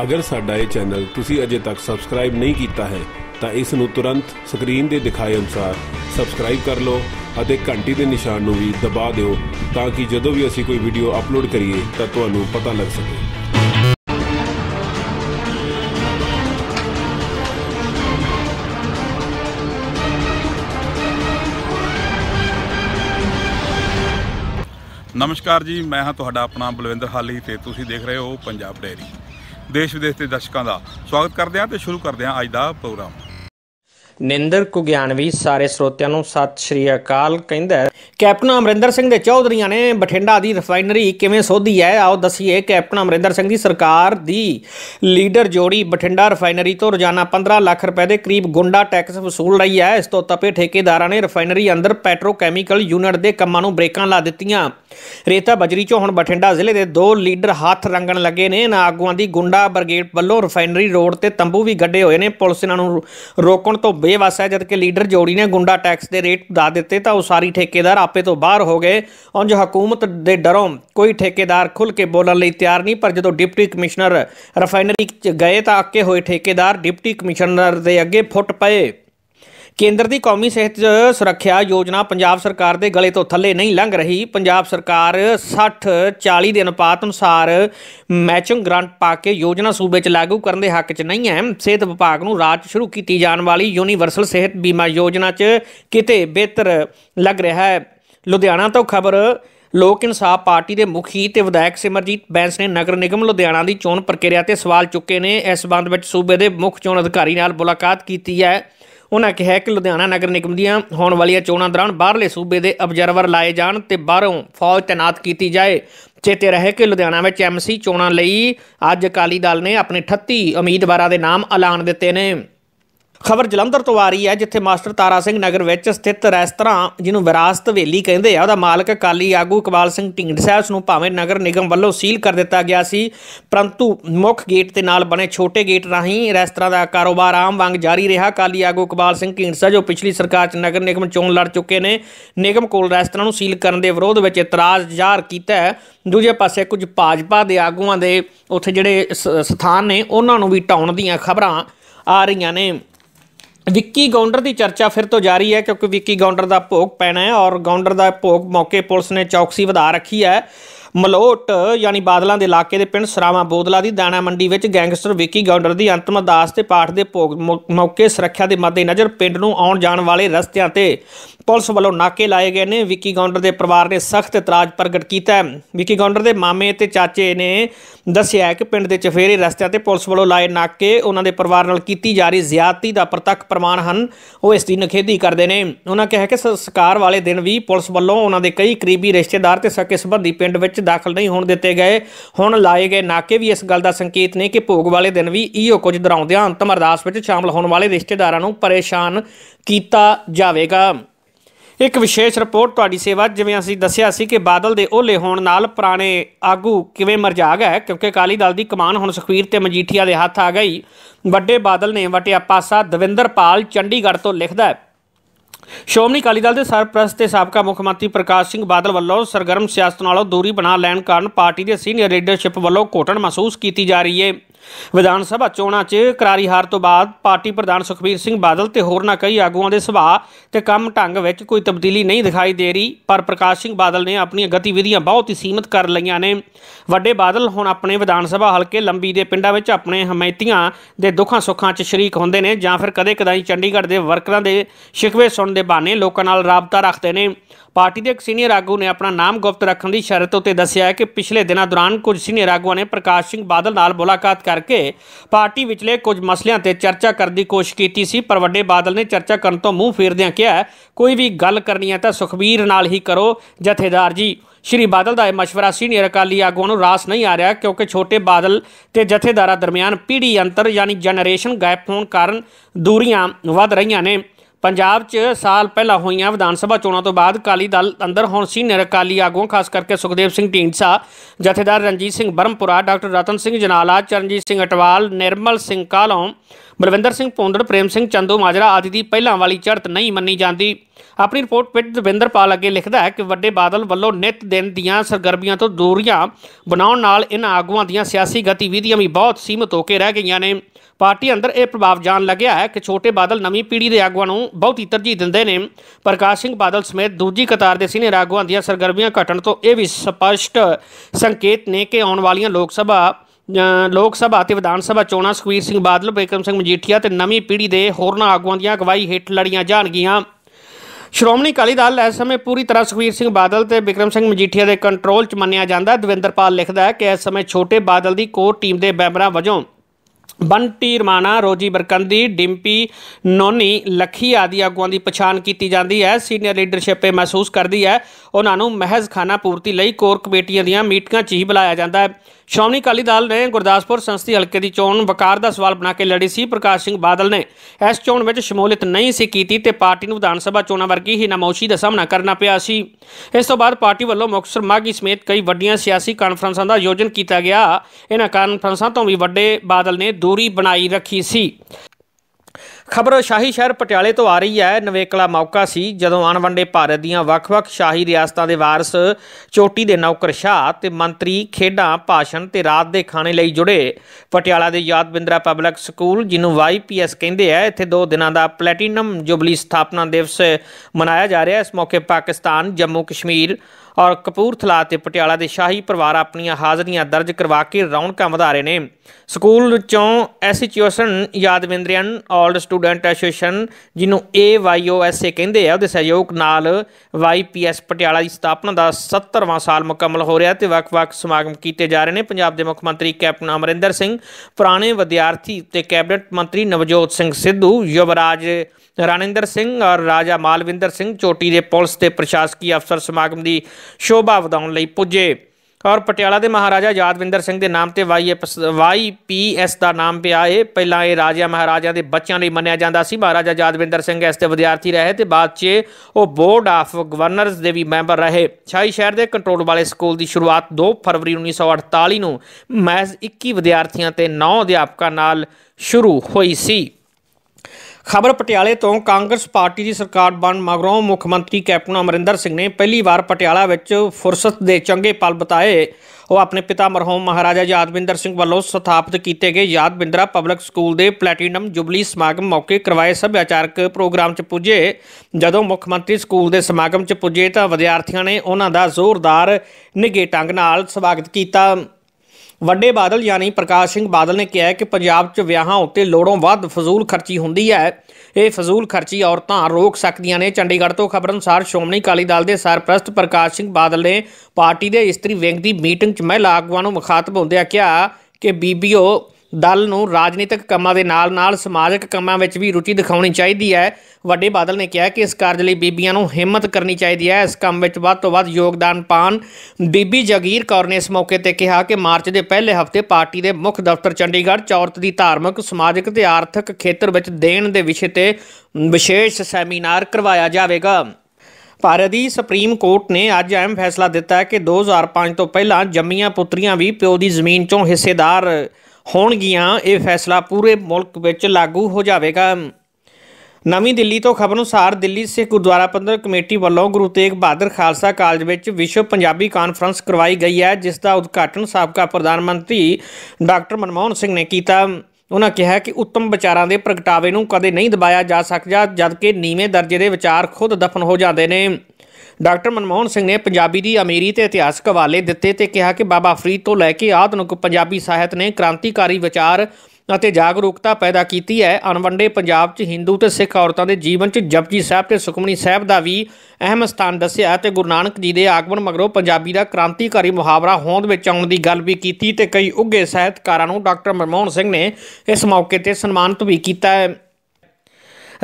ਅਗਰ ਸਾਡਾ ਇਹ ਚੈਨਲ ਤੁਸੀਂ ਅਜੇ ਤੱਕ ਸਬਸਕ੍ਰਾਈਬ ਨਹੀਂ ਕੀਤਾ ਹੈ, ਤਾਂ ਇਸ ਨੂੰ ਤੁਰੰਤ ਸਕਰੀਨ ਦੇ ਦਿਖਾਏ ਅਨੁਸਾਰ ਸਬਸਕ੍ਰਾਈਬ ਕਰ ਲਓ ਅਤੇ ਘੰਟੀ ਦੇ ਨਿਸ਼ਾਨ ਨੂੰ ਵੀ ਦਬਾ ਦਿਓ ਤਾਂ ਕਿ ਜਦੋਂ ਵੀ ਅਸੀਂ ਕੋਈ ਵੀਡੀਓ ਅਪਲੋਡ ਕਰੀਏ, ਤਾਂ ਤੁਹਾਨੂੰ ਪਤਾ ਲੱਗ ਸਕੇ। ਨਮਸਕਾਰ ਜੀ, ਮੈਂ ਹਾਂ ਤੁਹਾਡਾ ਆਪਣਾ ਬਲਵਿੰਦਰ ਹਾਲੀ ਤੇ ਤੁਸੀਂ ਦੇਖ ਰਹੇ ਹੋ ਪੰਜਾਬ ਡੈਰੀ ਦੇਸ਼ ਵਿਦੇਸ਼ ਦੇ ਦਰਸ਼ਕਾਂ ਦਾ ਸਵਾਗਤ ਕਰਦੇ ਹਾਂ ਤੇ ਸ਼ੁਰੂ ਕਰਦੇ ਹਾਂ ਅੱਜ ਦਾ ਪ੍ਰੋਗਰਾਮ। ਨਿੰਦਰ ਕੁਗਿਆਨਵੀ ਸਾਰੇ ਸਰੋਤਿਆਂ ਨੂੰ ਸਤਿ ਸ਼੍ਰੀ ਅਕਾਲ ਕਹਿੰਦਾ ਕੈਪਟਨ ਅਮਰਿੰਦਰ ਸਿੰਘ ਦੇ ਚੌਧਰੀਆਂ ਨੇ ਬਠਿੰਡਾ ਦੀ ਰਿਫਾਈਨਰੀ ਕਿਵੇਂ ਸੋਧੀ ਹੈ? ਆਓ ਦਸੀਏ, ਕੈਪਟਨ ਅਮਰਿੰਦਰ ਸਿੰਘ ਦੀ ਸਰਕਾਰ ਦੀ ਲੀਡਰ ਜੋੜੀ ਬਠਿੰਡਾ ਰਿਫਾਈਨਰੀ ਤੋਂ ਰੋਜ਼ਾਨਾ 15 ਲੱਖ ਰੁਪਏ ਦੇ ਕਰੀਬ ਗੁੰਡਾ ਟੈਕਸ ਵਸੂਲ ਰਹੀ ਹੈ। ਇਸ ਤੋਂ ਤਪੇ ਠੇਕੇਦਾਰਾਂ ਨੇ ਰਿਫਾਈਨਰੀ ਅੰਦਰ ਪੈਟਰੋਕੈਮੀਕਲ ਯੂਨਿਟ ਦੇ ਕੰਮਾਂ ਨੂੰ ਬ੍ਰੇਕਾਂ ਲਾ ਦਿੱਤੀਆਂ। ਰੇਤਾ ਬਜਰੀ ਚੋਂ ਹੁਣ ਬਠਿੰਡਾ ਜ਼ਿਲ੍ਹੇ ਦੇ ਦੋ ਲੀਡਰ ਹੱਥ ਰੰਗਣ ਲੱਗੇ ਨੇ। ਇਹਨਾਂ ਆਗੂਆਂ ਦੀ ਗੁੰਡਾ ਬ੍ਰਿਗੇਡ ਵੱਲੋਂ ਰਿਫਾਈਨਰੀ ਰੋਡ ਤੇ ਤੰਬੂ ਵੀ ਗੱਡੇ ਹੋਏ ਨੇ। ਪੁਲਿਸ ਇਹਨਾਂ ਨੂੰ ਰੋਕਣ ਤੋਂ ਬੇਵੱਸ ਹੈ, ਜਦਕਿ ਲੀਡਰ ਜੋੜੀ ਨੇ ਗੁੰਡਾ ਟੈਕਸ ਦੇ ਰੇਟ ਵਧਾ ਦਿੱਤੇ, ਤਾਂ ਉਹ ਸਾਰੀ ਠੇਕੇਦਾਰ ਆਪੇ ਤੋਂ ਬਾਹਰ ਹੋ ਗਏ। ਉਂਝ ਹਕੂਮਤ ਦੇ ਡਰੋਂ ਕੋਈ ਠੇਕੇਦਾਰ ਖੁੱਲ ਕੇ ਬੋਲਣ ਲਈ ਤਿਆਰ ਨਹੀਂ, ਪਰ ਜਦੋਂ ਡਿਪਟੀ ਕਮਿਸ਼ਨਰ ਰਿਫਾਈਨਰੀ ਗਏ, ਤਾਂ ਅੱਕੇ ਹੋਏ ਠੇਕੇਦਾਰ ਡਿਪਟੀ ਕਮਿਸ਼ਨਰ ਦੇ ਅੱਗੇ ਫੁੱਟ ਪਏ। ਕੇਂਦਰ ਦੀ ਕੌਮੀ ਸਿਹਤ ਸੁਰੱਖਿਆ ਯੋਜਨਾ ਪੰਜਾਬ ਸਰਕਾਰ ਦੇ ਗਲੇ ਤੋਂ ਥੱਲੇ ਨਹੀਂ ਲੰਘ ਰਹੀ। ਪੰਜਾਬ ਸਰਕਾਰ 60 40 ਦੇ ਅਨੁਪਾਤ ਅਨੁਸਾਰ ਮੈਚਿੰਗ ਗ੍ਰਾਂਟ ਪਾ ਕੇ ਯੋਜਨਾ ਸੂਬੇ 'ਚ ਲਾਗੂ ਕਰਨ ਦੇ ਹੱਕ 'ਚ ਨਹੀਂ ਹੈ। ਸਿਹਤ ਵਿਭਾਗ ਨੂੰ ਰਾਜ 'ਚ ਸ਼ੁਰੂ ਕੀਤੀ ਜਾਣ ਵਾਲੀ ਯੂਨੀਵਰਸਲ ਸਿਹਤ ਬੀਮਾ ਯੋਜਨਾ 'ਚ ਕਿਤੇ ਬਿਹਤਰ ਲੱਗ ਰਿਹਾ ਹੈ। ਲੁਧਿਆਣਾ ਤੋਂ ਖਬਰ, ਲੋਕ ਇਨਸਾਫ ਪਾਰਟੀ ਦੇ ਮੁਖੀ ਤੇ ਵਿਧਾਇਕ ਸਿਮਰਜੀਤ ਬੈਂਸ ਨੇ ਨਗਰ ਨਿਗਮ ਲੁਧਿਆਣਾ ਦੀ ਚੋਣ ਪ੍ਰਕਿਰਿਆ ਤੇ ਸਵਾਲ ਚੁੱਕੇ ਨੇ। ਇਸ ਸੰਬੰਧ ਵਿੱਚ ਸੂਬੇ ਦੇ ਮੁੱਖ ਚੋਣ ਅਧਿਕਾਰੀ ਨਾਲ ਮੁਲਾਕਾਤ ਕੀਤੀ ਹੈ। ਉਹਨਾਂ ਕਿਹਾ ਕਿ ਲੁਧਿਆਣਾ ਨਗਰ ਨਿਗਮ ਦੀਆਂ ਹੋਣ ਵਾਲੀਆਂ ਚੋਣਾਂ ਦੌਰਾਨ ਬਾਹਰਲੇ ਸੂਬੇ ਦੇ ਅਬਜ਼ਰਵਰ ਲਾਏ ਜਾਣ ਤੇ ਬਾਹਰੋਂ ਫੌਜ ਤਾਇਨਾਤ ਕੀਤੀ ਜਾਏ। ਚੇਤੇ ਰਹੇ ਕਿ ਲੁਧਿਆਣਾ ਵਿੱਚ ਐਮਸੀ ਚੋਣਾਂ ਲਈ ਅੱਜ ਅਕਾਲੀ ਦਲ ਨੇ ਆਪਣੇ 38 ਉਮੀਦਵਾਰਾਂ ਦੇ ਨਾਮ ਐਲਾਨ ਦਿੱਤੇ ਨੇ। ਖਬਰ ਜਲੰਧਰ ਤੋਂ ਆ ਰਹੀ ਹੈ, ਜਿੱਥੇ ਮਾਸਟਰ ਤਾਰਾ ਸਿੰਘ ਨਗਰ ਵਿੱਚ ਸਥਿਤ ਰੈਸਤਰਾਂ ਜਿਹਨੂੰ ਵਿਰਾਸਤ ਹਵੇਲੀ ਕਹਿੰਦੇ ਆ, ਉਹਦਾ ਮਾਲਕ ਅਕਾਲੀ ਆਗੂ ਇਕਬਾਲ ਸਿੰਘ ਢੀਂਡਸਾ ਉਸ ਨੂੰ ਭਾਵੇਂ ਨਗਰ ਨਿਗਮ ਵੱਲੋਂ ਸੀਲ ਕਰ ਦਿੱਤਾ ਗਿਆ ਸੀ, ਪਰੰਤੂ ਮੁੱਖ ਗੇਟ ਦੇ ਨਾਲ ਬਣੇ ਛੋਟੇ ਗੇਟ ਰਾਹੀਂ ਰੈਸਤਰਾਂ ਦਾ ਕਾਰੋਬਾਰ ਆਮ ਵਾਂਗ ਜਾਰੀ ਰਿਹਾ। ਅਕਾਲੀ ਆਗੂ ਇਕਬਾਲ ਸਿੰਘ ਢੀਂਡਸਾ ਜੋ ਪਿਛਲੀ ਸਰਕਾਰ 'ਚ ਨਗਰ ਨਿਗਮ ਚੋਣ ਲੜ ਚੁੱਕੇ ਨੇ, ਨਿਗਮ ਕੋਲ ਰੈਸਤਰਾਂ ਨੂੰ ਸੀਲ ਕਰਨ ਦੇ ਵਿਰੋਧ ਵਿੱਚ ਇਤਰਾਜ਼ ਜ਼ਾਹਰ ਕੀਤਾ ਹੈ। ਦੂਜੇ ਪਾਸੇ ਕੁਝ ਭਾਜਪਾ ਦੇ ਆਗੂਆਂ ਦੇ ਉੱਥੇ ਜਿਹੜੇ ਸ- ਸਥਾਨ ਨੇ, ਉਹਨਾਂ ਨੂੰ ਵੀ ਢਾਉਣ ਦੀਆਂ ਖਬਰਾਂ ਆ ਰਹੀਆਂ ਨੇ। ਵਿੱਕੀ ਗੌਂਡਰ ਦੀ ਚਰਚਾ ਫਿਰ ਤੋਂ ਜਾਰੀ ਹੈ ਕਿਉਂਕਿ ਵਿੱਕੀ ਗੌਂਡਰ ਦਾ ਭੋਗ ਪੈਣਾ ਹੈ ਔਰ ਗੌਂਡਰ ਦਾ ਭੋਗ ਮੌਕੇ ਪੁਲਿਸ ਨੇ ਚੌਕਸੀ ਵਧਾ ਰੱਖੀ ਹੈ। ਮਲੋਟ, ਯਾਨੀ ਬਾਦਲਾਂ ਦੇ ਇਲਾਕੇ ਦੇ ਪਿੰਡ ਸਰਾਵਾ ਬੋਦਲਾ ਦੀ ਦਾਣਾ ਮੰਡੀ ਵਿੱਚ ਗੈਂਗਸਟਰ ਵਿੱਕੀ ਗੌਂਡਰ ਦੀ ਅੰਤਮ ਅਰਦਾਸ ਤੇ ਪਾਠ ਦੇ ਭੋਗ ਮੌ- ਮੌਕੇ ਸੁਰੱਖਿਆ ਦੇ ਮੱਦੇਨਜ਼ਰ ਪਿੰਡ ਨੂੰ ਆਉਣ ਜਾਣ ਵਾਲੇ ਰਸਤਿਆਂ ਤੇ ਪੁਲਿਸ ਵੱਲੋਂ ਨਾਕੇ ਲਾਏ ਗਏ ਨੇ। ਵਿੱਕੀ ਗੌਂਡਰ ਦੇ ਪਰਿਵਾਰ ਨੇ ਸਖਤ ਇਤਰਾਜ਼ ਪ੍ਰਗਟ ਕੀਤਾ ਹੈ। ਵਿੱਕੀ ਗੌਂਡਰ ਦੇ ਮਾਮੇ ਤੇ ਚਾਚੇ ਨੇ ਦੱਸਿਆ ਕਿ ਪਿੰਡ ਦੇ ਚਫੇਰੇ ਰਸਤਿਆਂ ਤੇ ਪੁਲਿਸ ਵੱਲੋਂ ਲਾਏ ਨਾਕੇ ਉਹਨਾਂ ਦੇ ਪਰਿਵਾਰ ਨਾਲ ਕੀਤੀ ਜਾ ਰਹੀ ਜ਼ਿਆਦਤੀ ਦਾ ਪ੍ਰਤੱਖ ਪ੍ਰਮਾਣ ਹਨ। ਉਹ ਇਸ ਦੀ ਨਖੇਦੀ ਕਰਦੇ ਨੇ। ਉਹਨਾਂ ਕਿਹਾ ਕਿ ਸੰਸਕਾਰ ਵਾਲੇ ਦਿਨ ਵੀ ਪੁਲਿਸ ਵੱਲੋਂ ਉਹਨਾਂ ਦੇ ਕਈ ਕਰੀਬੀ ਰਿਸ਼ਤੇਦਾਰ ਤੇ ਸਕੇ, ਸੰਬੰਧੀ ਪਿੰਡ ਵਿੱਚ ਦਾਖਲ ਨਹੀਂ ਹੋਣ ਦਿੱਤੇ ਗਏ। ਹੁਣ ਲਾਏ ਗਏ ਨਾਕੇ ਵੀ ਇਸ ਗੱਲ ਦਾ ਸੰਕੇਤ ਨੇ ਕਿ ਭੋਗ ਵਾਲੇ ਦਿਨ ਵੀ ਇਹੋ ਕੁਝ ਦਰਾਉਂਦਿਆਂ ਅੰਤਮ ਅਰਦਾਸ ਵਿੱਚ ਸ਼ਾਮਲ ਹੋਣ ਵਾਲੇ ਰਿਸ਼ਤੇਦਾਰਾਂ ਨੂੰ ਪਰੇਸ਼ਾਨ ਕੀਤਾ ਜਾਵੇਗਾ। ਇੱਕ ਵਿਸ਼ੇਸ਼ ਰਿਪੋਰਟ ਤੁਹਾਡੀ ਸੇਵਾ ਜਿਵੇਂ ਅਸੀਂ ਦੱਸਿਆ ਸੀ ਕਿ ਬਾਦਲ ਦੇ ਓਲੇ ਹੋਣ ਨਾਲ ਪੁਰਾਣੇ ਆਗੂ ਕਿਵੇਂ ਮਰਜਾ ਗਏ ਕਿਉਂਕਿ ਅਕਾਲੀ ਦਲ ਦੀ ਕਮਾਨ ਹੁਣ ਸੁਖਵੀਰ ਤੇ ਮਜੀਠੀਆ ਦੇ ਹੱਥ ਆ ਗਈ। ਵੱਡੇ ਬਾਦਲ ਨੇ ਵਟਿਆ ਪਾਸਾ ਦਵਿੰਦਰਪਾਲ ਚੰਡੀਗੜ੍ਹ ਤੋਂ ਲਿਖਦਾ ਹੈ ਸ਼੍ਰੋਮਣੀ ਅਕਾਲੀ ਦਲ ਦੇ ਸਰਪ੍ਰਸਤ ਤੇ ਸਾਬਕਾ ਮੁੱਖ ਮੰਤਰੀ ਪ੍ਰਕਾਸ਼ ਸਿੰਘ ਬਾਦਲ ਵੱਲੋਂ ਸਰਗਰਮ ਸਿਆਸਤ ਨਾਲੋਂ ਦੂਰੀ ਬਣਾ ਲੈਣ ਕਾਰਨ ਪਾਰਟੀ ਦੇ ਸੀਨੀਅਰ ਲੀਡਰਸ਼ਿਪ ਵੱਲੋਂ ਘੋਟਣ ਮਹਿਸੂਸ ਕੀਤੀ ਜਾ ਰਹੀ ਹੈ ਵਿਧਾਨ ਸਭਾ ਚੋਣਾਂ 'ਚ ਕਰਾਰੀ ਹਾਰ ਤੋਂ ਬਾਅਦ ਪਾਰਟੀ ਪ੍ਰਧਾਨ ਸੁਖਬੀਰ ਸਿੰਘ ਬਾਦਲ ਤੇ ਹੋਰਨਾਂ ਕਈ ਆਗੂਆਂ ਦੇ ਸੁਭਾਅ ਤੇ ਕੰਮ ਢੰਗ ਵਿੱਚ ਕੋਈ ਤਬਦੀਲੀ ਨਹੀਂ ਦਿਖਾਈ ਦੇ ਰਹੀ, ਪਰ ਪ੍ਰਕਾਸ਼ ਸਿੰਘ ਬਾਦਲ ਨੇ ਆਪਣੀਆਂ ਗਤੀਵਿਧੀਆਂ ਬਹੁਤ ਹੀ ਸੀਮਿਤ ਕਰ ਲਈਆਂ ਨੇ। ਵੱਡੇ ਬਾਦਲ ਹੁਣ ਆਪਣੇ ਵਿਧਾਨ ਸਭਾ ਹਲਕੇ ਲੰਬੀ ਦੇ ਪਿੰਡਾਂ ਵਿੱਚ ਆਪਣੇ ਹਮਾਇਤੀਆਂ ਦੇ ਦੁੱਖਾਂ ਸੁੱਖਾਂ 'ਚ ਸ਼ਰੀਕ ਹੁੰਦੇ ਨੇ ਜਾਂ ਫਿਰ ਕਦੇ-ਕਦਾਈ ਚੰਡੀਗੜ੍ਹ ਦੇ ਵਰਕਰਾਂ ਦੇ ਸ਼ਿਕਵੇ ਸੁਣਨ ਦੇ ਬਹਾਨੇ ਲੋਕਾਂ ਨਾਲ ਰਾਬਤਾ ਰੱਖਦੇ ਨੇ। ਪਾਰਟੀ ਦੇ ਇੱਕ ਸੀਨੀਅਰ ਆਗੂ ਨੇ ਆਪਣਾ ਨਾਮ ਗੁਪਤ ਰੱਖਣ ਦੀ ਸ਼ਰਤ ਉੱਤੇ ਦੱਸਿਆ ਹੈ ਕਿ ਪਿਛਲੇ ਦਿਨਾਂ ਦੌਰਾਨ ਕੁਝ ਸੀਨੀਅਰ ਆਗੂਆਂ ਨੇ ਪ੍ਰਕਾਸ਼ ਸਿੰਘ ਬਾਦਲ ਨਾਲ ਮੁਲਾਕਾਤ ਕਰਕੇ ਪਾਰਟੀ ਵਿਚਲੇ ਕੁਝ ਮਸਲਿਆਂ ਤੇ ਚਰਚਾ ਕਰਨ ਦੀ ਕੋਸ਼ਿਸ਼ ਕੀਤੀ ਸੀ, ਪਰ ਵੱਡੇ ਬਾਦਲ ਨੇ ਚਰਚਾ ਕਰਨ ਤੋਂ ਮੂੰਹ ਫੇਰਦਿਆਂ ਕਿਹਾ, ਕੋਈ ਵੀ ਗੱਲ ਕਰਨੀ ਹੈ ਤਾਂ ਸੁਖਬੀਰ ਨਾਲ ਹੀ ਕਰੋ, ਜਥੇਦਾਰ ਜੀ। ਸ਼੍ਰੀ ਬਾਦਲ ਦਾ ਇਹ ਮਸ਼ਵਰਾ ਸੀਨੀਅਰ ਅਕਾਲੀ ਆਗੂਆਂ ਨੂੰ ਰਾਸ ਨਹੀਂ ਆ ਰਿਹਾ, ਕਿਉਂਕਿ ਛੋਟੇ ਬਾਦਲ ਤੇ ਜਥੇਦਾਰਾਂ ਦਰਮਿਆਨ ਪੀੜ੍ਹੀ ਅੰਤਰ ਯਾਨੀ ਜਨਰੇਸ਼ਨ ਗੈਪ ਹੋਣ ਕਾਰਨ ਦੂਰੀਆਂ ਵੱਧ ਰਹੀਆਂ ਨੇ। ਪੰਜਾਬ 'ਚ ਸਾਲ ਪਹਿਲਾਂ ਹੋਈਆਂ ਵਿਧਾਨ ਸਭਾ ਚੋਣਾਂ ਤੋਂ ਬਾਅਦ ਅਕਾਲੀ ਦਲ ਅੰਦਰ ਹੁਣ ਸੀਨੀਅਰ ਅਕਾਲੀ ਆਗੂਆਂ, ਖਾਸ ਕਰਕੇ ਸੁਖਦੇਵ ਸਿੰਘ ਢੀਂਡਸਾ, ਜਥੇਦਾਰ ਰਣਜੀਤ ਸਿੰਘ ਬਰਮਪੁਰਾ ਡਾਕਟਰ ਰਤਨ ਸਿੰਘ ਜਨਾਲਾ, ਚਰਨਜੀਤ ਸਿੰਘ ਅਟਵਾਲ, ਨਿਰਮਲ ਸਿੰਘ ਕਾਲੋਂ ਬਲਵਿੰਦਰ ਸਿੰਘ ਪੌਂਦੜ ਪ੍ਰੇਮ ਸਿੰਘ ਚੰਦੂ, ਮਾਜਰਾ ਆਦਿ ਦੀ ਪਹਿਲਾਂ ਵਾਲੀ ਚੜ੍ਹਤ ਨਹੀਂ ਮੰਨੀ ਜਾਂਦੀ। ਆਪਣੀ ਰਿਪੋਰਟ ਵਿੱਚ ਦਵਿੰਦਰਪਾਲ ਅੱਗੇ ਲਿਖਦਾ ਹੈ ਕਿ ਵੱਡੇ ਬਾਦਲ ਵੱਲੋਂ ਨਿਤ ਦਿਨ ਦੀਆਂ ਸਰਗਰਮੀਆਂ ਤੋਂ ਦੂਰੀਆਂ ਬਣਾਉਣ ਨਾਲ ਇਹਨਾਂ ਆਗੂਆਂ ਦੀਆਂ ਸਿਆਸੀ ਗਤੀਵਿਧੀਆਂ ਵੀ ਬਹੁਤ ਸੀਮਤ ਹੋ ਕੇ ਰਹਿ ਗਈਆਂ ਨੇ। ਪਾਰਟੀ ਅੰਦਰ ਇਹ ਪ੍ਰਭਾਵ ਜਾਣ ਲੱਗਿਆ ਹੈ ਕਿ ਛੋਟੇ ਬਾਦਲ ਨਵੀਂ ਪੀੜ੍ਹੀ ਦੇ ਆਗੂਆਂ ਨੂੰ ਬਹੁਤੀ ਤਰਜੀਹ ਦਿੰਦੇ ਨੇ। ਪ੍ਰਕਾਸ਼ ਸਿੰਘ ਬਾਦਲ ਸਮੇਤ ਦੂਜੀ ਕਤਾਰ ਦੇ ਸੀਨੀਅਰ ਆਗੂਆਂ ਦੀਆਂ ਸਰਗਰਮੀਆਂ ਘਟਣ ਤੋਂ ਇਹ ਵੀ ਸਪਸ਼ਟ ਸੰਕੇਤ ਨੇ ਕਿ ਆਉਣ ਵਾਲੀਆਂ ਲੋਕ ਸਭਾ ਲੋਕ ਸਭਾ ਅਤੇ ਵਿਧਾਨ ਸਭਾ ਚੋਣਾਂ ਸੁਖਬੀਰ ਸਿੰਘ ਬਾਦਲ ਬਿਕਰਮ ਸਿੰਘ ਮਜੀਠੀਆ ਤੇ ਨਵੀਂ ਪੀੜ੍ਹੀ ਦੇ ਹੋਰਨਾਂ ਆਗੂਆਂ ਦੀਆਂ ਅਗਵਾਈ ਹੇਠ ਲੜੀਆਂ ਜਾਣਗੀਆਂ। ਸ਼੍ਰੋਮਣੀ ਅਕਾਲੀ ਦਲ ਇਸ ਸਮੇਂ ਪੂਰੀ ਤਰ੍ਹਾਂ ਸੁਖਬੀਰ ਸਿੰਘ ਬਾਦਲ ਤੇ ਬਿਕਰਮ ਸਿੰਘ ਮਜੀਠੀਆ ਦੇ ਕੰਟਰੋਲ 'ਚ ਮੰਨਿਆ ਜਾਂਦਾ ਹੈ। ਦਵਿੰਦਰਪਾਲ ਲਿਖਦਾ ਹੈ ਕਿ ਇਸ ਸਮੇਂ ਛੋਟੇ ਬਾਦਲ ਦੀ ਕੋਰ ਟੀਮ ਦੇ ਮੈਂਬਰਾਂ ਵਜੋਂ ਬੰਟੀ, ਰਮਾਣਾ, ਰੋਜੀ ਬਰਕੰਦੀ, ਡਿੰਪੀ, ਨੋਨੀ, ਲੱਖੀ ਆਦਿ ਆਗੂਆਂ ਦੀ ਪਛਾਣ ਕੀਤੀ ਜਾਂਦੀ ਹੈ। ਸੀਨੀਅਰ ਲੀਡਰਸ਼ਿਪ ਇਹ ਮਹਿਸੂਸ ਕਰਦੀ ਹੈ। ਉਹਨਾਂ ਨੂੰ ਮਹਿਜ਼ ਖਾਨਾ ਪੂਰਤੀ ਲਈ ਕੋਰ ਕਮੇਟੀਆਂ ਦੀਆਂ ਮੀਟਿੰਗਾਂ 'ਚ ਹੀ ਬੁਲਾਇਆ ਜਾਂਦਾ ਹੈ। ਸ਼੍ਰੋਮਣੀ ਅਕਾਲੀ ਦਲ ਨੇ ਗੁਰਦਾਸਪੁਰ ਸੰਸਦੀ ਹਲਕੇ ਦੀ ਚੋਣ ਵਕਾਰ ਦਾ ਸਵਾਲ ਬਣਾ ਕੇ ਲੜੀ ਸੀ। ਪ੍ਰਕਾਸ਼ ਸਿੰਘ ਬਾਦਲ ਨੇ ਇਸ ਚੋਣ ਵਿੱਚ ਸ਼ਮੂਲੀਅਤ ਨਹੀਂ ਸੀ ਕੀਤੀ ਤੇ ਪਾਰਟੀ ਨੂੰ ਵਿਧਾਨ ਸਭਾ ਚੋਣਾਂ ਵਰਗੀ ਹੀ ਨਮੋਸ਼ੀ ਦਾ ਸਾਹਮਣਾ ਕਰਨਾ ਪਿਆ ਸੀ। ਇਸ ਤੋਂ ਬਾਅਦ ਪਾਰਟੀ ਵੱਲੋਂ ਮੁਕਤਸਰ ਮਾਗੀ ਸਮੇਤ ਕਈ ਵੱਡੀਆਂ ਸਿਆਸੀ ਕਾਨਫਰੰਸਾਂ ਦਾ ਆਯੋਜਨ ਕੀਤਾ ਗਿਆ। ਇਹਨਾਂ ਕਾਨਫਰੰਸਾਂ ਤੋਂ ਵੀ ਵੱਡੇ ਬਾਦਲ ਨੇ ਦੂਰੀ ਬਣਾਈ ਰੱਖੀ ਸੀ। ਖਬਰ ਸ਼ਾਹੀ ਸ਼ਹਿਰ ਪਟਿਆਲੇ ਤੋਂ ਆ ਰਹੀ ਹੈ। ਨਵੇਕਲਾ ਮੌਕਾ ਸੀ ਜਦੋਂ ਅਣਵੰਡੇ ਭਾਰਤ ਦੀਆਂ ਵੱਖ-ਵੱਖ ਸ਼ਾਹੀ ਰਿਆਸਤਾਂ ਦੇ ਵਾਰਸ ਚੋਟੀ ਦੇ ਨੌਕਰਸ਼ਾਹ ਤੇ ਮੰਤਰੀ ਖੇਡਾਂ, ਭਾਸ਼ਣ ਤੇ ਰਾਤ ਦੇ ਖਾਣੇ ਲਈ ਜੁੜੇ। ਪਟਿਆਲਾ ਦੇ ਯਾਦਵਿੰਦਰਾ ਪਬਲਿਕ ਸਕੂਲ, ਜਿਹਨੂੰ ਵਾਈਪੀਐਸ ਕਹਿੰਦੇ ਆ, ਇੱਥੇ ਦੋ ਦਿਨਾਂ ਦਾ ਪਲੈਟੀਨਮ ਜੁਬਲੀ ਸਥਾਪਨਾ ਦਿਵਸ ਮਨਾਇਆ ਜਾ ਰਿਹਾ। ਹੈ ਇਸ ਮੌਕੇ ਪਾਕਿਸਤਾਨ ਜੰਮੂ ਕਸ਼ਮੀਰ ਔਰ ਕਪੂਰਥਲਾ ਤੇ ਪਟਿਆਲਾ ਦੇ ਸ਼ਾਹੀ ਪਰਿਵਾਰ ਆਪਣੀਆਂ ਹਾਜ਼ਰੀਆਂ ਦਰਜ ਕਰਵਾ ਕੇ ਰੌਣਕਾਂ ਵਧਾ ਰਹੇ ਨੇ। ਸਕੂਲ ਚੋਂ association Yadavindrian old student association, ਜਿਹਨੂੰ AYOSA ਕਹਿੰਦੇ ਆ, ਉਹਦੇ ਸਹਿਯੋਗ ਨਾਲ YPS ਪਟਿਆਲਾ ਦੀ ਸਥਾਪਨਾ ਦਾ 70ਵਾਂ ਸਾਲ ਮੁਕੰਮਲ ਹੋ ਰਿਹਾ ਤੇ ਵੱਖ-ਵੱਖ ਸਮਾਗਮ ਕੀਤੇ ਜਾ ਰਹੇ ਨੇ। ਪੰਜਾਬ ਦੇ ਮੁੱਖ ਮੰਤਰੀ ਕੈਪਟਨ ਅਮਰਿੰਦਰ ਸਿੰਘ, ਪੁਰਾਣੇ ਵਿਦਿਆਰਥੀ ਤੇ ਕੈਬਨਿਟ ਮੰਤਰੀ ਨਵਜੋਤ ਸਿੰਘ ਸਿੱਧੂ, ਯੁਵਰਾਜ ਰਣਿੰਦਰ ਸਿੰਘ ਔਰ ਰਾਜਾ ਮਾਲਵਿੰਦਰ ਸਿੰਘ ਚੋਟੀ ਦੇ ਪੁਲਿਸ ਤੇ ਪ੍ਰਸ਼ਾਸਕੀ ਅਫਸਰ ਸਮਾਗਮ ਦੀ ਸ਼ੋਭਾ ਵਧਾਉਣ ਲਈ ਪੁੱਜੇ। ਔਰ ਪਟਿਆਲਾ ਦੇ ਮਹਾਰਾਜਾ ਯਾਦਵਿੰਦਰ ਸਿੰਘ ਦੇ ਨਾਮ ਤੇ ਵਾਈਐਸ ਵਾਈਪੀਐਸ ਦਾ ਨਾਮ ਪਿਆ ਏ। ਪਹਿਲਾਂ ਇਹ ਰਾਜਾ ਮਹਾਰਾਜਾ ਦੇ ਬੱਚਿਆਂ ਲਈ ਮੰਨਿਆ ਜਾਂਦਾ ਸੀ। ਮਹਾਰਾਜਾ ਯਾਦਵਿੰਦਰ ਸਿੰਘ ਇਸ ਦੇ ਵਿਦਿਆਰਥੀ ਰਹੇ ਤੇ ਬਾਅਦ 'ਚ ਉਹ ਬੋਰਡ ਆਫ ਗਵਰਨਰਸ ਦੇ ਵੀ ਮੈਂਬਰ ਰਹੇ। ਸ਼ਾਹੀ ਸ਼ਹਿਰ ਦੇ ਕੰਟਰੋਲ ਵਾਲੇ ਸਕੂਲ ਦੀ ਸ਼ੁਰੂਆਤ 2 ਫਰਵਰੀ 1948 ਨੂੰ ਮਹਿਜ਼ 21 ਵਿਦਿਆਰਥੀਆਂ ਤੇ 9 ਅਧਿਆਪਕਾਂ ਨਾਲ ਸ਼ੁਰੂ ਹੋਈ ਸੀ। ਖਬਰ ਪਟਿਆਲੇ ਤੋਂ ਕਾਂਗਰਸ ਪਾਰਟੀ ਦੀ ਸਰਕਾਰ ਬਣ ਮਗਰੋਂ ਮੁੱਖ ਮੰਤਰੀ ਕੈਪਟਨ ਅਮਰਿੰਦਰ ਸਿੰਘ ਨੇ ਪਹਿਲੀ ਵਾਰ ਪਟਿਆਲਾ ਵਿੱਚ ਫੁਰਸਤ ਦੇ ਚੰਗੇ ਪਲ ਬਿਤਾਏ। ਉਹ ਆਪਣੇ ਪਿਤਾ ਮਰਹੂਮ ਮਹਾਰਾਜਾ ਯਾਦਵਿੰਦਰ ਸਿੰਘ ਵੱਲੋਂ ਸਥਾਪਿਤ ਕੀਤੇ ਗਏ ਯਾਦਵਿੰਦਰਾ ਪਬਲਿਕ ਸਕੂਲ ਦੇ ਪਲੈਟੀਨਮ ਜੁਬਲੀ ਸਮਾਗਮ ਮੌਕੇ ਕਰਵਾਏ ਸੱਭਿਆਚਾਰਕ ਪ੍ਰੋਗਰਾਮ 'ਚ ਪੁੱਜੇ। ਜਦੋਂ ਮੁੱਖ ਮੰਤਰੀ ਸਕੂਲ ਦੇ ਸਮਾਗਮ 'ਚ ਪੁੱਜੇ ਤਾਂ ਵਿਦਿਆਰਥੀਆਂ ਨੇ ਉਹਨਾਂ ਦਾ ਜ਼ੋਰਦਾਰ ਨਿੱਘੇ ਢੰਗ ਨਾਲ ਸਵਾਗਤ ਕੀਤਾ। ਵੱਡੇ ਬਾਦਲ ਯਾਨੀ ਪ੍ਰਕਾਸ਼ ਸਿੰਘ ਬਾਦਲ ਨੇ ਕਿਹਾ ਕਿ ਪੰਜਾਬ 'ਚ ਵਿਆਹਾਂ ਉੱਤੇ ਲੋੜੋਂ ਵੱਧ ਫਜ਼ੂਲ ਖਰਚੀ ਹੁੰਦੀ ਹੈ। ਇਹ ਫਜ਼ੂਲ ਖਰਚੀ ਔਰਤਾਂ ਰੋਕ ਸਕਦੀਆਂ ਨੇ। ਚੰਡੀਗੜ੍ਹ ਤੋਂ ਖਬਰ ਅਨੁਸਾਰ ਸ਼੍ਰੋਮਣੀ ਅਕਾਲੀ ਦਲ ਦੇ ਸਰਪ੍ਰਸਤ ਪ੍ਰਕਾਸ਼ ਸਿੰਘ ਬਾਦਲ ਨੇ ਪਾਰਟੀ ਦੇ ਇਸਤਰੀ ਵਿੰਗ ਦੀ ਮੀਟਿੰਗ 'ਚ ਮਹਿਲਾ ਆਗੂਆਂ ਨੂੰ ਮੁਖਾਤਬ ਹੁੰਦਿਆਂ ਕਿਹਾ ਕਿ ਬੀਬੀਓ ਦਲ ਨੂੰ ਰਾਜਨੀਤਿਕ ਕੰਮਾਂ ਦੇ ਨਾਲ-ਨਾਲ ਸਮਾਜਿਕ ਕੰਮਾਂ ਵਿੱਚ ਵੀ ਰੁਚੀ ਦਿਖਾਉਣੀ ਚਾਹੀਦੀ ਹੈ। ਵੱਡੇ ਬਾਦਲ ਨੇ ਕਿਹਾ ਕਿ ਇਸ ਕਾਰਜ ਲਈ ਬੀਬੀਆਂ ਨੂੰ ਹਿੰਮਤ ਕਰਨੀ ਚਾਹੀਦੀ ਹੈ। ਇਸ ਕੰਮ ਵਿੱਚ ਵੱਧ ਤੋਂ ਵੱਧ ਯੋਗਦਾਨ ਪਾਣ ਬੀਬੀ ਜਗੀਰ ਕੌਰ ਨੇ ਇਸ ਮੌਕੇ ਤੇ ਕਿਹਾ ਕਿ ਮਾਰਚ ਦੇ ਪਹਿਲੇ ਹਫ਼ਤੇ ਪਾਰਟੀ ਦੇ ਮੁੱਖ ਦਫ਼ਤਰ ਚੰਡੀਗੜ੍ਹ 'ਚ ਔਰਤ ਦੀ ਧਾਰਮਿਕ, ਸਮਾਜਿਕ ਤੇ ਆਰਥਿਕ ਖੇਤਰ ਵਿੱਚ ਦੇਣ ਦੇ ਵਿਸ਼ੇ ਤੇ ਵਿਸ਼ੇਸ਼ ਸੈਮੀਨਾਰ ਕਰਵਾਇਆ ਜਾਵੇਗਾ। ਭਾਰਤ ਦੀ ਸੁਪਰੀਮ ਕੋਰਟ ਨੇ ਅੱਜ ਅਹਿਮ ਫੈਸਲਾ ਦਿੱਤਾ ਹੈ ਕਿ 2005 ਤੋਂ ਪਹਿਲਾਂ ਜੰਮੀਆਂ ਪੁੱਤਰੀਆਂ ਵੀ ਪਿਓ ਦੀ ਜ਼ਮੀਨ 'ਚੋਂ ਹਿੱਸੇਦਾਰ ਹੋਣਗੀਆਂ। ਇਹ ਫੈਸਲਾ ਪੂਰੇ ਮੁਲਕ ਵਿੱਚ ਲਾਗੂ ਹੋ ਜਾਵੇਗਾ। ਨਵੀਂ ਦਿੱਲੀ ਤੋਂ ਖਬਰ ਅਨੁਸਾਰ ਦਿੱਲੀ ਸਿੱਖ ਗੁਰਦੁਆਰਾ ਪ੍ਰਬੰਧਕ ਕਮੇਟੀ ਵੱਲੋਂ ਗੁਰੂ ਤੇਗ ਬਹਾਦਰ ਖਾਲਸਾ ਕਾਲਜ ਵਿੱਚ ਵਿਸ਼ਵ ਪੰਜਾਬੀ ਕਾਨਫਰੰਸ ਕਰਵਾਈ ਗਈ ਹੈ, ਜਿਸ ਦਾ ਉਦਘਾਟਨ ਸਾਬਕਾ ਪ੍ਰਧਾਨ ਮੰਤਰੀ ਡਾਕਟਰ ਮਨਮੋਹਨ ਸਿੰਘ ਨੇ ਕੀਤਾ। ਉਹਨਾਂ ਕਿਹਾ ਕਿ ਉੱਤਮ ਵਿਚਾਰਾਂ ਦੇ ਪ੍ਰਗਟਾਵੇ ਨੂੰ ਕਦੇ ਨਹੀਂ ਦਬਾਇਆ ਜਾ ਸਕਦਾ, ਜਦਕਿ ਨੀਵੇਂ ਦਰਜੇ ਦੇ ਵਿਚਾਰ ਖੁਦ ਦਫਨ ਹੋ ਜਾਂਦੇ ਨੇ। ਡਾਕਟਰ ਮਨਮੋਹਨ ਸਿੰਘ ਨੇ ਪੰਜਾਬੀ ਦੀ ਅਮੀਰੀ ਤੇ ਇਤਿਹਾਸਕ ਹਵਾਲੇ ਦਿੱਤੇ ਤੇ ਕਿਹਾ ਕਿ ਬਾਬਾ ਫਰੀਦ ਤੋਂ ਲੈ ਕੇ ਆਧੁਨਿਕ ਪੰਜਾਬੀ ਸਾਹਿਤ ਨੇ ਕ੍ਰਾਂਤੀਕਾਰੀ ਵਿਚਾਰ ਅਤੇ ਜਾਗਰੂਕਤਾ ਪੈਦਾ ਕੀਤੀ ਹੈ। ਅਣਵੰਡੇ ਪੰਜਾਬ 'ਚ ਹਿੰਦੂ ਤੇ ਸਿੱਖ ਔਰਤਾਂ ਦੇ ਜੀਵਨ 'ਚ ਜਪਜੀ ਸਾਹਿਬ ਤੇ ਸੁਖਮਨੀ ਸਾਹਿਬ ਦਾ ਵੀ ਅਹਿਮ ਸਥਾਨ ਦੱਸਿਆ ਤੇ ਗੁਰੂ ਨਾਨਕ ਜੀ ਦੇ ਆਗਮਨ ਮਗਰੋਂ ਪੰਜਾਬੀ ਦਾ ਕ੍ਰਾਂਤੀਕਾਰੀ ਮੁਹਾਵਰਾ ਹੋਂਦ ਵਿੱਚ ਆਉਣ ਦੀ ਗੱਲ ਵੀ ਕੀਤੀ ਤੇ ਕਈ ਉੱਘੇ ਸਾਹਿਤਕਾਰਾਂ ਨੂੰ ਡਾਕਟਰ ਮਨਮੋਹਨ ਸਿੰਘ ਨੇ ਇਸ ਮੌਕੇ ਤੇ ਸਨਮਾਨਿਤ ਵੀ ਕੀਤਾ ਹੈ।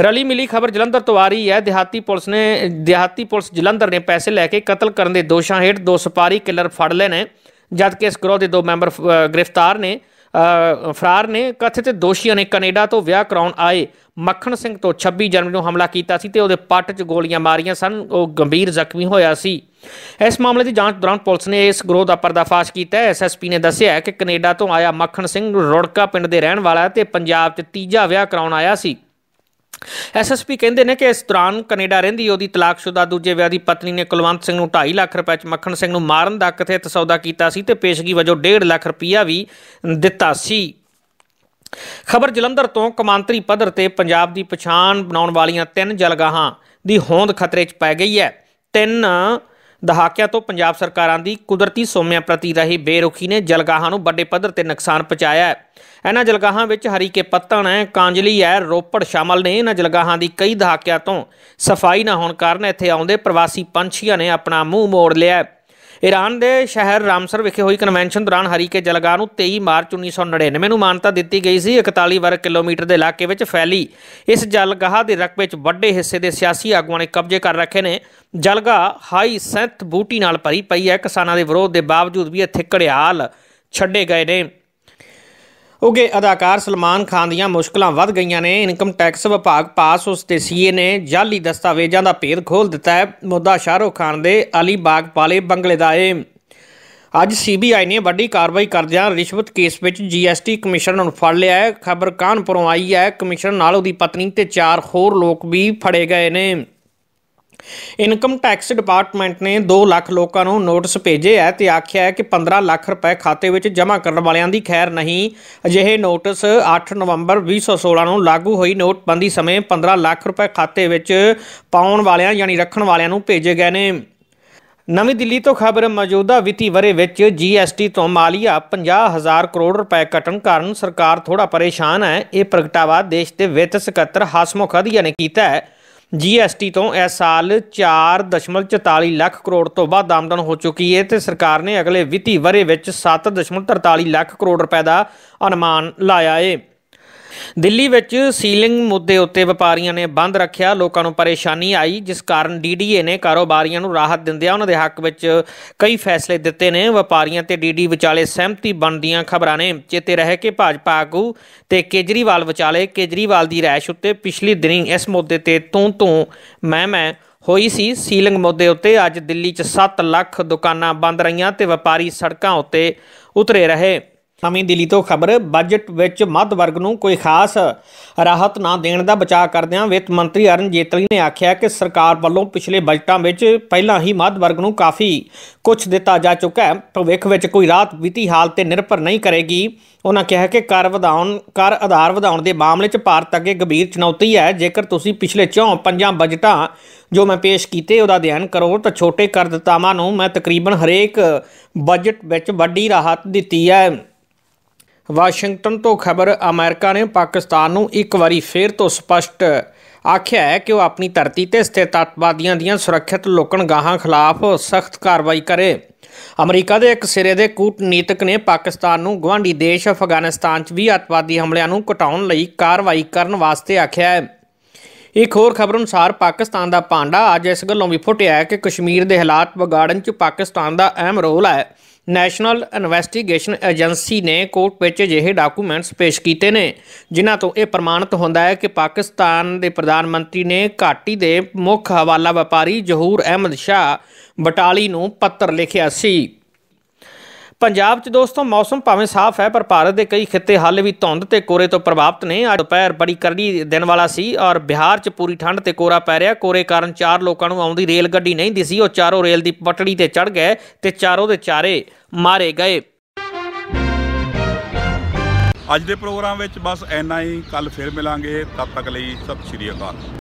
ਰਲੀ ਮਿਲੀ ਖਬਰ ਜਲੰਧਰ ਤੋਂ ਆ ਰਹੀ ਹੈ। ਦਿਹਾਤੀ ਪੁਲਿਸ ਨੇ, ਦਿਹਾਤੀ ਪੁਲਿਸ ਜਲੰਧਰ ਨੇ ਪੈਸੇ ਲੈ ਕੇ ਕਤਲ ਕਰਨ ਦੇ ਦੋਸ਼ਾਂ ਹੇਠ ਦੋ ਸਪਾਰੀ ਕਿਲਰ ਫੜ ਲਏ ਨੇ। ਜਦਕਿ ਇਸ ਗਰੋਹ ਦੇ ਦੋ ਮੈਂਬਰ ਗ੍ਰਿਫਤਾਰ ਨੇ ਫਰਾਰ ਨੇ। ਕਥਿਤ ਦੋਸ਼ੀਆਂ ਨੇ ਕੈਨੇਡਾ ਤੋਂ ਵਿਆਹ ਕਰਾਉਣ ਆਏ ਮੱਖਣ ਸਿੰਘ ਤੋਂ 26 ਜਨਵਰੀ ਨੂੰ ਹਮਲਾ ਕੀਤਾ ਸੀ ਤੇ ਉਹਦੇ ਪੱਟ 'ਚ ਗੋਲੀਆਂ ਮਾਰੀਆਂ ਸਨ। ਉਹ ਗੰਭੀਰ ਜ਼ਖਮੀ ਹੋਇਆ ਸੀ। ਇਸ ਮਾਮਲੇ ਦੀ ਜਾਂਚ ਦੌਰਾਨ ਪੁਲਿਸ ਨੇ ਇਸ ਗਰੋਹ ਦਾ ਪਰਦਾਫਾਸ਼ ਕੀਤਾ। ਹੈ ਐਸਐਸਪੀ ਨੇ ਦੱਸਿਆ ਹੈ ਕਿ ਕੈਨੇਡਾ ਤੋਂ ਆਇਆ ਮੱਖਣ ਸਿੰਘ ਰੁੜਕਾ ਪਿੰਡ ਦੇ ਰਹਿਣ ਵਾਲਾ ਹੈ ਤੇ ਪੰਜਾਬ 'ਚ ਤੀਜਾ ਵਿਆਹ ਕਰਾਉਣ ਆਇਆ ਸੀ। ਐਸਐਸਪੀ ਕਹਿੰਦੇ ਨੇ ਕਿ ਇਸ ਦੌਰਾਨ ਕੈਨੇਡਾ ਰਹਿੰਦੀ ਉਹਦੀ ਤਲਾਕਸ਼ੁਦਾ ਦੂਜੇ ਵਿਆਹ ਦੀ ਪਤਨੀ ਨੇ ਕੁਲਵੰਤ ਸਿੰਘ ਨੂੰ 2.5 ਲੱਖ ਰੁਪਏ ਚ ਮੱਖਣ ਸਿੰਘ ਨੂੰ ਮਾਰਨ ਦਾ ਕਥਿਤ ਸੌਦਾ ਕੀਤਾ ਸੀ ਤੇ ਪੇਸ਼ਗੀ ਵਜੋਂ 1.5 ਲੱਖ ਰੁਪਈਆ ਵੀ ਦਿੱਤਾ ਸੀ। ਖਬਰ ਜਲੰਧਰ ਤੋਂ ਕਮਾਂਤਰੀ ਪੱਧਰ ਤੇ ਪੰਜਾਬ ਦੀ ਪਛਾਣ ਬਣਾਉਣ ਵਾਲੀਆਂ ਤਿੰਨ ਜਲਗਾਹਾਂ ਦੀ ਹੋਂਦ ਖਤਰੇ 'ਚ ਪੈ ਗਈ ਹੈ। ਤਿੰਨ ਦਹਾਕਿਆਂ ਤੋਂ ਪੰਜਾਬ ਸਰਕਾਰਾਂ ਦੀ ਕੁਦਰਤੀ ਸੋਮਿਆਂ ਪ੍ਰਤੀ ਰਹੀ ਬੇਰੁਖੀ ਨੇ ਜਲਗਾਹਾਂ ਨੂੰ ਵੱਡੇ ਪੱਧਰ ਤੇ ਨੁਕਸਾਨ ਪਹੁੰਚਾਇਆ ਹੈ। ਇਹਨਾਂ ਜਲਗਾਹਾਂ ਵਿੱਚ ਹਰੀਕੇ ਪੱਤਣ ਹੈ ਕਾਂਜਲੀ ਹੈ ਰੋਪੜ ਸ਼ਾਮਲ ਨੇ। ਇਹਨਾਂ ਜਲਗਾਹਾਂ ਦੀ ਕਈ ਦਹਾਕਿਆਂ ਤੋਂ ਸਫ਼ਾਈ ਨਾ ਹੋਣ ਕਾਰਨ ਇੱਥੇ ਆਉਂਦੇ ਪ੍ਰਵਾਸੀ ਪੰਛੀਆਂ ਨੇ ਆਪਣਾ ਮੂੰਹ ਮੋੜ ਲਿਆ। ਈਰਾਨ ਦੇ ਸ਼ਹਿਰ ਰਾਮਸਰ ਵਿਖੇ ਹੋਈ ਕਨਵੈਨਸ਼ਨ ਦੌਰਾਨ ਹਰੀਕੇ ਜਲਗਾਹ ਨੂੰ 23 ਮਾਰਚ 1999 ਨੂੰ ਮਾਨਤਾ ਦਿੱਤੀ ਗਈ ਸੀ। 41 ਵਰਗ ਕਿਲੋਮੀਟਰ ਦੇ ਇਲਾਕੇ ਵਿੱਚ ਫੈਲੀ। ਇਸ ਜਲਗਾਹ ਦੇ ਰਕਬੇ ਵਿੱਚ ਵੱਡੇ ਹਿੱਸੇ ਦੇ ਸਿਆਸੀ ਆਗੂਆਂ ਨੇ ਕਬਜ਼ੇ ਕਰ ਰੱਖੇ ਨੇ। ਜਲਗਾਹ ਹਾਈ ਸੈਂਥ ਬੂਟੀ ਨਾਲ ਭਰੀ ਪਈ ਹੈ ਕਿਸਾਨਾਂ ਦੇ ਵਿਰੋਧ ਦੇ ਬਾਵਜੂਦ ਵੀ ਇੱਥੇ ਘੜਿਆਲ ਛੱਡੇ ਗਏ ਨੇ। ਉਗੇ ਅਦਾਕਾਰ ਸਲਮਾਨ ਖਾਨ ਦੀਆਂ ਮੁਸ਼ਕਲਾਂ ਵੱਧ ਗਈਆਂ ਨੇ। ਇਨਕਮ ਟੈਕਸ ਵਿਭਾਗ ਪਾਸ ਉਸ ਤੇ ਸੀਏ ਨੇ ਜਾਲੀ ਦਸਤਾਵੇਜ਼ਾਂ ਦਾ ਭੇਦ ਖੋਲ ਦਿੱਤਾ ਹੈ। ਮੁੱਦਾ ਸ਼ਾਹਰੁਖ ਖਾਨ ਦੇ ਅਲੀ ਬਾਗ ਵਾਲੇ ਬੰਗਲੇ ਦਾ ਏ। ਅੱਜ ਸੀਬੀਆਈ ਨੇ ਵੱਡੀ ਕਾਰਵਾਈ ਕਰਦਿਆਂ ਰਿਸ਼ਵਤ ਕੇਸ ਵਿੱਚ ਜੀਐਸਟੀ ਕਮਿਸ਼ਨਰ ਨੂੰ ਫੜ ਲਿਆ ਹੈ। ਖਬਰ ਕਾਨਪੁਰੋਂ ਆਈ ਹੈ। ਕਮਿਸ਼ਨਰ ਨਾਲ ਉਹਦੀ ਪਤਨੀ ਤੇ ਚਾਰ ਹੋਰ ਲੋਕ ਵੀ ਫੜੇ ਗਏ ਨੇ। ਇਨਕਮ ਟੈਕਸ ਡਿਪਾਰਟਮੈਂਟ ਨੇ 2 ਲੱਖ ਲੋਕਾਂ ਨੂੰ ਨੋਟਿਸ ਭੇਜੇ ਹੈ ਤੇ ਆਖਿਆ ਹੈ ਕਿ 15 ਲੱਖ ਰੁਪਏ ਖਾਤੇ ਵਿੱਚ ਜਮ੍ਹਾਂ ਕਰਨ ਵਾਲਿਆਂ ਦੀ ਖੈਰ ਨਹੀਂ। ਅਜਿਹੇ ਨੋਟਿਸ 8 ਨਵੰਬਰ 2016 ਨੂੰ ਲਾਗੂ ਹੋਈ ਨੋਟਬੰਦੀ ਸਮੇਂ 15 ਲੱਖ ਰੁਪਏ ਖਾਤੇ ਵਿੱਚ ਪਾਉਣ ਵਾਲਿਆਂ ਯਾਨੀ ਰੱਖਣ ਵਾਲਿਆਂ ਨੂੰ ਭੇਜੇ ਗਏ ਨੇ। ਨਵੀਂ ਦਿੱਲੀ ਤੋਂ ਖਬਰ ਮੌਜੂਦਾ ਵਿੱਤੀ ਵਰੇ ਵਿੱਚ ਜੀਐਸਟੀ ਤੋਂ ਮਾਲੀਆ 50000 ਕਰੋੜ ਰੁਪਏ ਘਟਣ ਕਾਰਨ ਸਰਕਾਰ ਥੋੜਾ ਪਰੇਸ਼ਾਨ ਹੈ ਇਹ ਪ੍ਰਗਟਾਵਾ ਦੇਸ਼ ਦੇ ਵਿੱਤ ਸਕੱਤਰ ਹਸਮੁਖ ਅਧੀਆ ਨੇ ਕੀਤਾ ਹੈ ਜੀਐਸਟੀ ਤੋਂ ਇਸ ਸਾਲ 4.44 ਲੱਖ ਕਰੋੜ ਤੋਂ ਵੱਧ ਆਮਦਨ ਹੋ ਚੁੱਕੀ ਹੈ ਤੇ ਸਰਕਾਰ ਨੇ ਅਗਲੇ ਵਿੱਤੀ ਵਰੇ ਵਿੱਚ 7.43 ਲੱਖ ਕਰੋੜ ਰੁਪਏ ਦਾ ਅਨੁਮਾਨ ਲਾਇਆ ਹੈ ਦਿੱਲੀ ਵਿੱਚ ਸੀਲਿੰਗ ਮੁੱਦੇ ਉੱਤੇ ਵਪਾਰੀਆਂ ਨੇ ਬੰਦ ਰੱਖਿਆ, ਲੋਕਾਂ ਨੂੰ ਪਰੇਸ਼ਾਨੀ ਆਈ, ਜਿਸ ਕਾਰਨ ਡੀਡੀਏ ਨੇ ਕਾਰੋਬਾਰੀਆਂ ਨੂੰ ਰਾਹਤ ਦਿੰਦਿਆਂ ਉਹਨਾਂ ਦੇ ਹੱਕ ਵਿੱਚ ਕਈ ਫੈਸਲੇ ਦਿੱਤੇ ਨੇ। ਵਪਾਰੀਆਂ ਤੇ ਡੀਡੀ ਵਿਚਾਲੇ ਸਹਿਮਤੀ ਬਣਦੀਆਂ ਖਬਰਾਂ ਨੇ। ਚੇਤੇ ਰਹੇ ਕਿ ਭਾਜਪਾ ਆਗੂ ਤੇ ਕੇਜਰੀਵਾਲ ਵਿਚਾਲੇ ਕੇਜਰੀਵਾਲ ਦੀ ਰੈਸ਼ ਉੱਤੇ ਪਿਛਲੀ ਦਿਨੀ ਇਸ ਮੁੱਦੇ ਤੇ ਤੂੰ ਤੂੰ ਮੈਂ ਮੈਂ ਹੋਈ ਸੀ। ਸੀਲਿੰਗ ਮੁੱਦੇ ਉੱਤੇ ਅੱਜ ਦਿੱਲੀ 'ਚ 7 ਲੱਖ ਦੁਕਾਨਾਂ ਬੰਦ ਰਹੀਆਂ ਤੇ ਵਪਾਰੀ ਸੜਕਾਂ ਉੱਤੇ ਉਤਰੇ ਰਹੇ। ਨਵੀਂ ਦਿੱਲੀ ਤੋਂ ਖਬਰ ਬਜਟ ਵਿੱਚ ਮੱਧ ਵਰਗ ਨੂੰ ਕੋਈ ਖਾਸ ਰਾਹਤ ਨਾ ਦੇਣ ਦਾ ਬਚਾਅ ਕਰਦਿਆਂ ਵਿੱਤ ਮੰਤਰੀ ਅਰਨ ਜੇਤਲੀ ਨੇ ਆਖਿਆ ਕਿ ਸਰਕਾਰ ਵੱਲੋਂ ਪਿਛਲੇ ਬਜਟਾਂ ਵਿੱਚ ਪਹਿਲਾਂ ਹੀ ਮੱਧ ਵਰਗ ਨੂੰ ਕਾਫੀ ਕੁਝ ਦਿੱਤਾ ਜਾ ਚੁੱਕਾ ਹੈ। ਭਵਿੱਖ ਵਿੱਚ ਕੋਈ ਰਾਹਤ ਵਿੱਤੀ ਹਾਲ ਤੇ ਨਿਰਭਰ ਨਹੀਂ ਕਰੇਗੀ। ਉਹਨਾਂ ਕਿਹਾ ਕਿ ਕਰ ਵਧਾਉਣ, ਕਰ ਆਧਾਰ ਵਧਾਉਣ ਦੇ ਮਾਮਲੇ 'ਚ ਭਾਰਤ ਅੱਗੇ ਗੰਭੀਰ ਚੁਣੌਤੀ ਹੈ। ਜੇਕਰ ਤੁਸੀਂ ਪਿਛਲੇ ਚੌਂ ਪੰਜਾਂ ਬਜਟਾਂ ਜੋ ਮੈਂ ਪੇਸ਼ ਕੀਤੇ ਉਹਦਾ ਅਧਿਐਨ ਕਰੋ ਤਾਂ ਛੋਟੇ ਕਰਦਤਾਵਾਂ ਨੂੰ ਮੈਂ ਤਕਰੀਬਨ ਹਰੇਕ ਬਜਟ ਵਿੱਚ ਵੱਡੀ ਰਾਹਤ ਦਿੱਤੀ ਹੈ। ਵਾਸ਼ਿੰਗਟਨ ਤੋਂ ਖਬਰ, ਅਮਰੀਕਾ ਨੇ ਪਾਕਿਸਤਾਨ ਨੂੰ ਇੱਕ ਵਾਰੀ ਫੇਰ ਤੋਂ ਸਪਸ਼ਟ ਆਖਿਆ ਹੈ ਕਿ ਉਹ ਆਪਣੀ ਧਰਤੀ ਤੇ ਸਥਿਤ ਅੱਤਵਾਦੀਆਂ ਦੀਆਂ ਸੁਰੱਖਿਅਤ ਲੋਕਣਗਾਹਾਂ ਖਿਲਾਫ ਸਖਤ ਕਾਰਵਾਈ ਕਰੇ। ਅਮਰੀਕਾ ਦੇ ਇੱਕ ਸਿਰੇ ਦੇ ਕੂਟਨੀਤਕ ਨੇ ਪਾਕਿਸਤਾਨ ਨੂੰ ਗਵਾਂਢੀ ਦੇਸ਼ ਅਫਗਾਨਿਸਤਾਨ 'ਚ ਵੀ ਅੱਤਵਾਦੀ ਹਮਲਿਆਂ ਨੂੰ ਘਟਾਉਣ ਲਈ ਕਾਰਵਾਈ ਕਰਨ ਵਾਸਤੇ ਆਖਿਆ ਹੈ। ਇੱਕ ਹੋਰ ਖਬਰ ਅਨੁਸਾਰ, ਪਾਕਿਸਤਾਨ ਦਾ ਭਾਂਡਾ ਅੱਜ ਇਸ ਗੱਲੋਂ ਵੀ ਫੁੱਟਿਆ ਹੈ ਕਿ ਕਸ਼ਮੀਰ ਦੇ ਹਾਲਾਤ ਵਿਗਾੜਨ 'ਚ ਪਾਕਿਸਤਾਨ ਦਾ ਅਹਿਮ ਰੋਲ ਹੈ। ਨੈਸ਼ਨਲ ਇਨਵੈਸਟੀਗੇਸ਼ਨ ਏਜੰਸੀ ਨੇ ਕੋਰਟ ਵਿੱਚ ਅਜਿਹੇ ਡਾਕੂਮੈਂਟਸ ਪੇਸ਼ ਕੀਤੇ ਨੇ, ਜਿਨ੍ਹਾਂ ਤੋਂ ਇਹ ਪ੍ਰਮਾਣਿਤ ਹੁੰਦਾ ਹੈ ਕਿ ਪਾਕਿਸਤਾਨ ਦੇ ਪ੍ਰਧਾਨ ਮੰਤਰੀ ਨੇ ਘਾਟੀ ਦੇ ਮੁੱਖ ਹਵਾਲਾ ਵਪਾਰੀ ਜ਼ਹੂਰ ਅਹਿਮਦ ਸ਼ਾਹ ਬਟਾਲੀ ਨੂੰ ਪੱਤਰ ਲਿਖਿਆ ਸੀ। ਪੰਜਾਬ 'ਚ ਦੋਸਤੋ, ਮੌਸਮ ਭਾਵੇਂ ਸਾਫ਼ ਹੈ, ਪਰ ਭਾਰਤ ਦੇ ਕਈ ਖਿੱਤੇ ਹਾਲੇ ਵੀ ਧੁੰਦ ਤੇ ਕੋਰੇ ਤੋਂ ਪ੍ਰਭਾਵਿਤ ਨੇ। ਅੱਜ ਦੁਪਹਿਰ ਬੜੀ ਕਰੜੀ ਦਿਨ ਵਾਲਾ ਸੀ ਔਰ ਬਿਹਾਰ 'ਚ ਪੂਰੀ ਠੰਡ ਤੇ ਕੋਰਾ ਪੈ ਰਿਹਾ। ਕੋਰੇ ਕਾਰਨ ਚਾਰ ਲੋਕਾਂ ਨੂੰ ਆਉਂਦੀ ਰੇਲ ਗੱਡੀ ਨਹੀਂ ਦਿਸੀ। ਉਹ ਚਾਰੋਂ ਰੇਲ ਦੀ ਪਟੜੀ ਤੇ ਚੜ ਗਏ ਤੇ ਚਾਰੋਂ ਦੇ ਚਾਰੇ ਮਾਰੇ ਗਏ। ਅੱਜ ਦੇ ਪ੍ਰੋਗਰਾਮ ਵਿੱਚ ਬਸ ਇੰਨਾ ਹੀ। ਕੱਲ ਫਿਰ ਮਿਲਾਂਗੇ। ਤਦ ਤੱਕ ਲਈ ਸਤਿ ਸ਼੍ਰੀ ਅਕਾਲ।